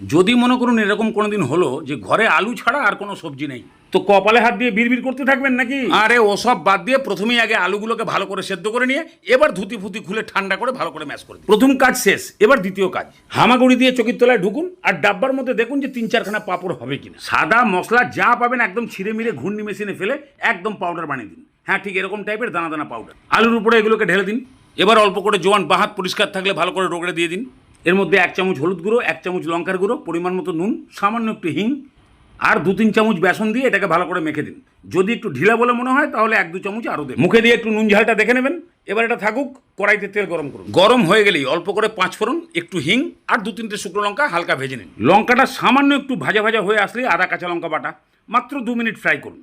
যদি মনে করুন এরকম কোনোদিন হলো যে ঘরে আলু ছাড়া আর কোনো সবজি নেই। তো কপালে হাত দিয়ে বিড়বিড় করতে থাকবেন নাকি? আরে ওসব বাদ দিয়ে প্রথমেই আগে আলুগুলোকে ভালো করে সেদ্ধ করে নিয়ে এবার ধুতি ফুতি খুলে ঠান্ডা করে ভালো করে ম্যাশ করে প্রথম কাজ শেষ এবার দ্বিতীয় কাজ। হামাগুড়ি দিয়ে চকির তলায় ঢুকুন আর ডাব্বার মধ্যে দেখুন যে তিন চারখানা পাপড় হবে কিনা। সাদা মশলা যা পাবেন একদম ছিঁড়ে মিলে ঘূর্ণি মেশিনে ফেলে একদম পাউডার বানিয়ে দিন। হ্যাঁ ঠিক এরকম টাইপের দানা দানা পাউডার আলুর উপরে এগুলোকে ঢেলে দিন। এবার অল্প করে জোয়ান বাহাত পরিষ্কার থাকলে ভালো করে রোগড়ে দিয়ে দিন। এর মধ্যে এক চামচ হলুদ গুঁড়ো, এক চামচ লঙ্কার গুঁড়ো, পরিমাণ মতো নুন, সামান্য একটু হিং, আর দু তিন চামচ বেসন দিয়ে এটাকে ভালো করে মেখে দিন। যদি একটু ঢিলা বলে মনে হয়, তাহলে এক দু চামচ আরও দেবেন। মুখে দিয়ে একটু নুন ঝালটা দেখে নেবেন। এবার এটা থাকুক, কড়াইতে তেল গরম করুন। গরম হয়ে গেলেই অল্প করে পাঁচ ফোড়ন, একটু হিং, আর দু তিনটে শুকনো লঙ্কা হালকা ভেজে নিন। লঙ্কাটা সামান্য একটু ভাজা ভাজা হয়ে আসলে আদা, কাঁচা লঙ্কা বাটা, মাত্র দু মিনিট ফ্রাই করুন।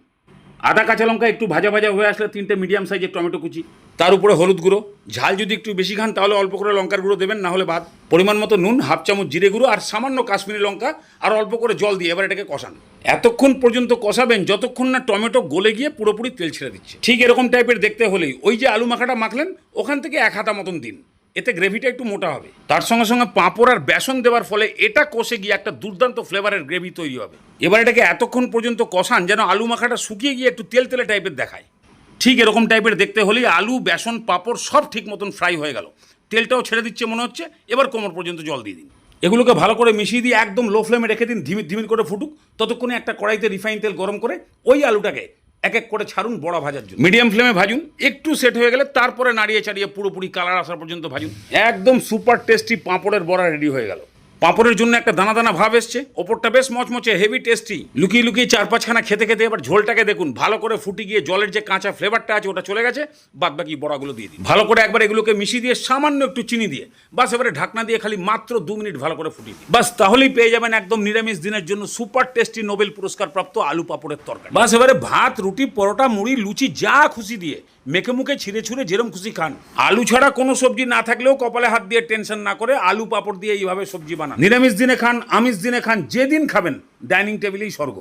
আদা, কাঁচা লঙ্কা একটু ভাজা ভাজা হয়ে আসলে তিনটে মিডিয়াম সাইজের টমেটো কুচি। তার উপরে হলুদ গুঁড়ো। ঝাল যদি একটু বেশি খান, তাহলে অল্প করে লঙ্কার গুঁড়ো দেবেন, না হলে ভাত পরিমাণ মতো নুন, হাফ চামচ জিরে গুঁড়ো আর সামান্য কাশ্মীরি লঙ্কা আর অল্প করে জল দিয়ে এবার এটাকে কষান। এতক্ষণ পর্যন্ত কষাবেন, যতক্ষণ না টমেটো গলে গিয়ে পুরোপুরি তেল ছেড়ে দিচ্ছে। ঠিক এরকম টাইপের দেখতে হলেই ওই যে আলু মাখাটা মাখলেন, ওখান থেকে এক হাতা মতন দিন। এতে গ্রেভিটা একটু মোটা হবে। তার সঙ্গে সঙ্গে পাঁপড় আর বেসন দেওয়ার ফলে এটা কষে গিয়ে একটা দুর্দান্ত ফ্লেভারের গ্রেভি তৈরি হবে। এবার এটাকে এতক্ষণ পর্যন্ত কষান যেন আলু মাখাটা শুকিয়ে গিয়ে একটু তেল তেলে টাইপের দেখায়। ঠিক এরকম টাইপের দেখতে হলেই আলু, বেসন, পাঁপড় সব ঠিক মতন ফ্রাই হয়ে গেল। তেলটাও ছেড়ে দিচ্ছে মনে হচ্ছে, এবার কোমর পর্যন্ত জল দিয়ে দিন। এগুলোকে ভালো করে মিশিয়ে দিয়ে একদম লো ফ্লেমে রেখে দিন ধিমির ধিমির করে ফুটুক। ততক্ষণে একটা কড়াইতে রিফাইন তেল গরম করে ওই আলুটাকে এক এক করে ছাড়ুন, বড়া ভাজার জন্য। মিডিয়াম ফ্লেমে ভাজুন, একটু সেট হয়ে গেলে তারপরে নাড়িয়ে চাড়িয়ে পুরোপুরি কালার আসা পর্যন্ত ভাজুন। একদম সুপার টেস্টি পাঁপড়ের বড়া রেডি হয়ে গেল। পাঁপড়ের জন্য একটা দানা দানা ভাব এসছে। ওপরটা বেশ মচমচে হেভি টেস্টি লুকিয়ে লুকিয়ে চার পাঁচখানা খেতে খেতে এবার ঝোলটাকে দেখুন, ভালো করে ফুটি গিয়ে জলের যে কাঁচা ফ্লেভারটা আছে, ওটা চলে গেছে। বাদ বাকি বড়াগুলো দিয়ে দিন। ভালো করে একবার এগুলোকে মিশিয়ে দিয়ে সামান্য একটু চিনি দিয়ে, বাস এবারে ঢাকনা দিয়ে খালি মাত্র দু মিনিট ভালো করে ফুটিয়ে দিন। বাস তাহলেই পেয়ে যাবেন একদম নিরামিষ দিনের জন্য সুপার টেস্টি নোবেল পুরস্কার প্রাপ্ত আলু পাপড়ের তরকারি। বাস এবারে ভাত, রুটি, পরোটা, মুড়ি, লুচি, যা খুশি দিয়ে মেখে মুখে ছিঁড়ে ছুঁড়ে যেরম খুশি খান। আলু ছাড়া কোনো সবজি না থাকলেও কপালে হাত দিয়ে টেনশন না করে আলু পাঁপড় দিয়ে এইভাবে সবজি বানান। নিরামিষ দিনে খান আমিষ দিনে খান যেদিন খাবেন ডাইনিং টেবিলেই স্বর্গ।